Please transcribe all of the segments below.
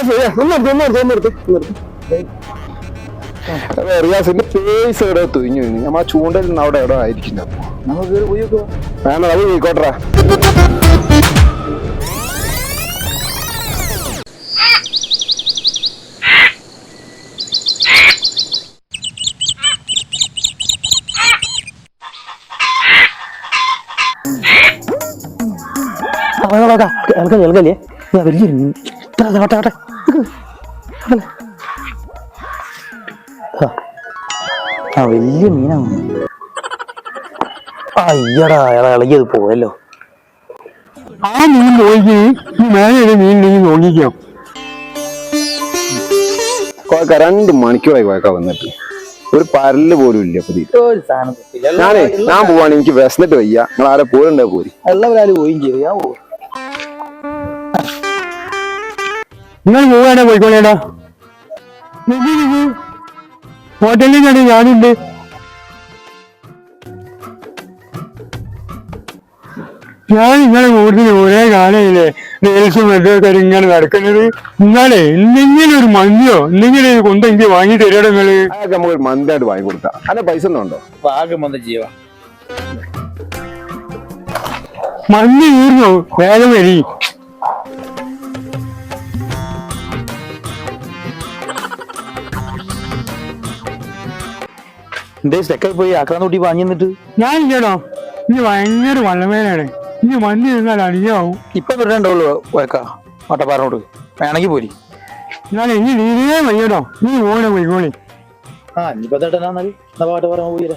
എന്നാ ശരിയാ ഒന്ന് നിർത്ത് ഒന്ന് നിർത്ത് ഒന്ന് നിർത്ത് ഒന്ന് നിർത്ത് റിയാസിന്റെ ഫേസ് എവിടെ തുഞ്ഞു നമ്മൾ ചൂണ്ടൽ അവിടെ എവിടെ ആയിരിക്കുന്നത് നമുക്ക് പോയി നോക്കുക വേണ്ട അത് പോയിക്കോട്ടറാ കേൾക്ക കേൾക്കല്ലേ വലിയ ഇത്ര ആട്ടെ ആട്ടെ ആ വലിയ മീനാണ് അയ്യടാ അയാളെ ഇളകിയത് പോയല്ലോ. ആ മീൻ പോയി മേലെ മീൻ ഉണ്ടെങ്കിൽ നോക്കിക്കോ. കോയക്ക രണ്ട് മണിക്കൂറായി കോയക്ക വന്നിട്ട്. ഒരു പരൽ പോലും ഇല്ല പുതിയ. ഞാനേ ഞാൻ പോവാണ് എനിക്ക് വിശന്നിട്ട് വയ്യ. നിങ്ങൾ ആരെ പോരുണ്ടോ പോരി. എല്ലാവരും പോയി ഞാൻ പോകും നിങ്ങൾ പോവാനാ പോയിക്കോളേടാ? ഹോട്ടലിൽ തന്നെ ഞാനുണ്ട് ഞാൻ നിങ്ങളെ കൂടുതൽ ഒരേ കാലയില്ലേ? റീൽസും മറ്റൊക്കെ ഇങ്ങനെ നടക്കുന്നത്. നിങ്ങളെ എന്തെങ്കിലും ഒരു മന്തിയോ എന്തെങ്കിലും ഒരു കൊണ്ട് എനിക്ക് വാങ്ങി തരാടോ നിങ്ങൾ അതൊക്കെ നമുക്ക് ഒരു മന്തായിട്ട് വാങ്ങി കൊടുക്കാം. അതിന്റെ പൈസ ഒന്നും ഉണ്ടോ? ഭാഗം ജീവ. മന്തി തീർന്നു വേഗം വരി. സ്റ്റെക്കായി പോയി? ആക്രാൻ തൊട്ടി വാങ്ങി എന്നിട്ട്? ഞാൻ ഇല്ലടോ ഇനി ഭയങ്കര വള്ളമേലാണ് ഇനി മഞ്ഞ് നിന്നാൽ അടിയാവും. ഇപ്പൊ വട്ടപ്പാറോട് വേണമെങ്കിൽ പോരി. ഞാൻ ഇനി നീരേ വയ്യടോ നീ ഓനെ പോയിക്കോളി. ആ ഇനിയിപ്പോ പാട്ട് വട്ടപ്പാറ പോയിരാ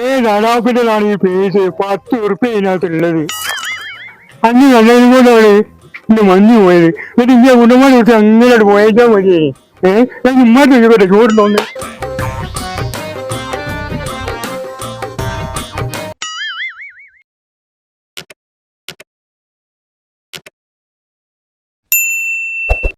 ഏത് അടാപ്പിൻ്റെതാണ് ഈ പേസ് പത്ത് ഉറുപ്പ് ഇതിനകത്തുള്ളത് അന്ന് നല്ലതും കൊണ്ടാണ് ഇന്ന് മഞ്ഞ് പോയത് എന്നിട്ട് ഇങ്ങനെ കുടുംബം വിട്ട് അങ്ങനെ പോയേച്ചാൽ മതി ഏഹ് ഞാൻ ഇമ്മാട്ട് ചോദിക്കട്ടെ ചോറുണ്ടോന്ന്